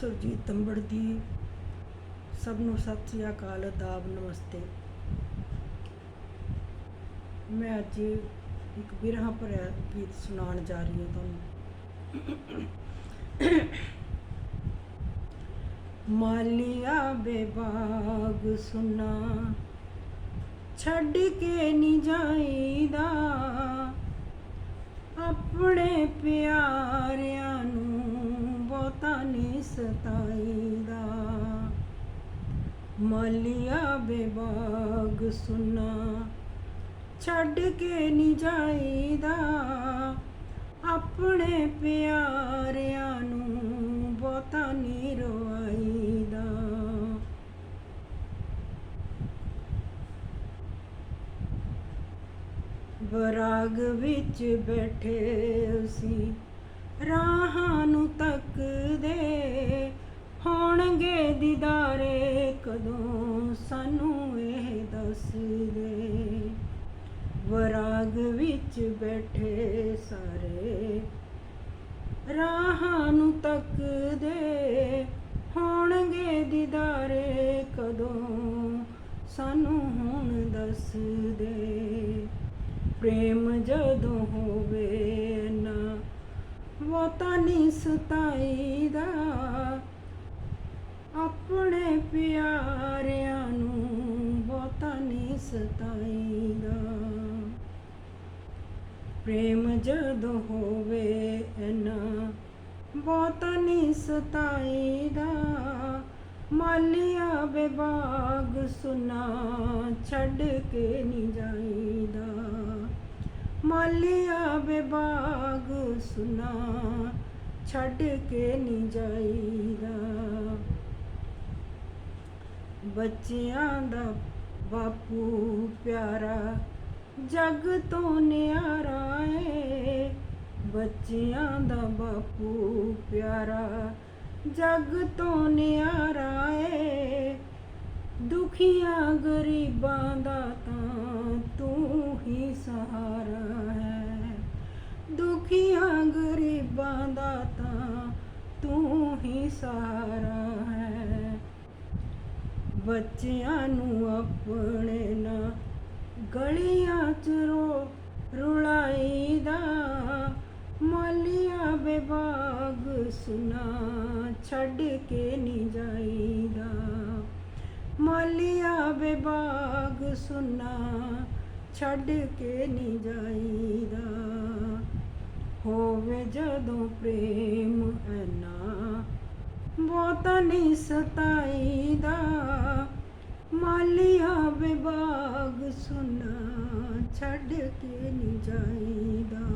ਸੁਰਜੀਤ ਤੰਬੜ ਦੀ ਸਭ ਨੂੰ ਸਤਿ ਸ੍ਰੀ ਅਕਾਲ ਆਦਾਬ ਨਮਸਤੇ। ਮੈਂ ਅੱਜ ਇੱਕ ਬਿਰਹਾ ਭਰਿਆ ਗੀਤ ਸੁਣਾਉਣ ਜਾ ਰਹੀ ਹਾਂ ਤੁਹਾਨੂੰ। ਮਾਲੀਆ ਬੇਬਾਗ ਸੁਨਾ, ਛੱਡ ਕੇ ਨਹੀਂ ਜਾਈਦਾ। ਆਪਣੇ ਪਿਆਰਿਆਂ ਨਹੀਂ ਸਤਾਈਦਾ ਮਾਲੀਆ ਬੇਬਾਗ ਸੁਨਾ, ਛੱਡ ਕੇ ਨਹੀਂ ਜਾਈਦਾ। ਆਪਣੇ ਪਿਆਰਿਆਂ ਨੂੰ ਬਹੁਤਾ ਨਹੀਂ ਰਵਾਈਦਾ। ਬਰਾਗ ਵਿੱਚ ਬੈਠੇ ਅਸੀਂ ਰਾਹਾਂ ਦੀਦਾਰੇ ਕਦੋਂ ਸਾਨੂੰ ਇਹ ਦੱਸ ਦੇ? ਵਰਾਗ ਵਿੱਚ ਬੈਠੇ ਸਾਰੇ ਰਾਹਾਂ ਨੂੰ ਤੱਕਦੇ ਹੋਣਗੇ ਦੀਦਾਰੇ ਕਦੋਂ ਸਾਨੂੰ ਹੁਣ ਦੱਸ ਦੇ? ਪ੍ਰੇਮ ਜਦੋਂ ਹੋਵੇ ਨਾ, ਵਾਤਾ ਸਤਾਈ ਦਾ ਪ੍ਰੇਮ ਜਦੋਂ ਹੋਵੇ ਨਾ ਬਹੁਤਾ ਨਹੀਂ ਸਤਾਈਦਾ ਮਾਲੀਆ ਬੇਬਾਗ ਸੁਨਾ, ਛੱਡ ਕੇ ਨਹੀਂ ਜਾਈਦਾ। ਮਾਲੀਆ ਬੇਬਾਗ ਸੁਨਾ, ਛੱਡ ਕੇ ਨਹੀਂ ਜਾਈਦਾ। ਬੱਚਿਆਂ ਦਾ ਬਾਪੂ ਪਿਆਰਾ ਜਗ ਤੋਂ ਨਿਆਰਾ ਏ। ਬੱਚਿਆਂ ਦਾ ਬਾਪੂ ਪਿਆਰਾ, ਜਗ ਤੋਂ ਨਿਆਰਾ ਏ। ਦੁਖੀਆਂ ਗਰੀਬਾਂ ਦਾ ਤਾਂ ਤੂੰ ਹੀ ਸਹਾਰਾ ਹੈ। ਦੁਖੀਆਂ ਗਰੀਬਾਂ ਦਾ ਤਾਂ ਤੂੰ ਹੀ ਸਹਾਰਾ ਹੈ। ਬੱਚਿਆਂ ਨੂੰ ਆਪਣੇ ਨਾਲ ਗਲੀਆਂ ਚ ਰੋ, ਰੁਲਾਈਦਾ। ਮਾਲੀਆ ਬੇਬਾਗ ਸੁਨਾ ਛੱਡ ਕੇ ਨਹੀਂ ਜਾਈਦਾ। ਮਾਲੀਆ ਬੇਬਾਗ ਸੁਨਾ ਛੱਡ ਕੇ ਨਹੀਂ ਜਾਈਦਾ। ਹੋਵੇ ਜਦੋਂ ਪ੍ਰੇਮ ਐਨਾ, ਬਹੁਤਾ ਨਹੀਂ ਸਤਾਈਦਾ। ਮਾਲੀਆ ਵਿਭਾਗ ਛੱਡ ਕੇ ਨਹੀਂ ਜਾਈਦਾ।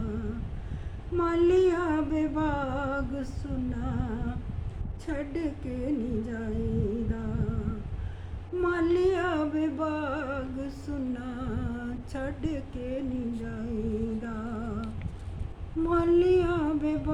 ਮਾਲੀਆ ਵਿਭਾਗ ਸੁਨਾ ਛੱਡ ਕੇ ਨਹੀਂ ਜਾਈਦਾ। ਮਾਲੀਆ ਵਿਭਾਗ ਸੁਨਾ ਛੱਡ ਕੇ ਨਹੀਂ ਜਾਈਦਾ। ਮਾਲੀਆ ਵਿਭਾਗ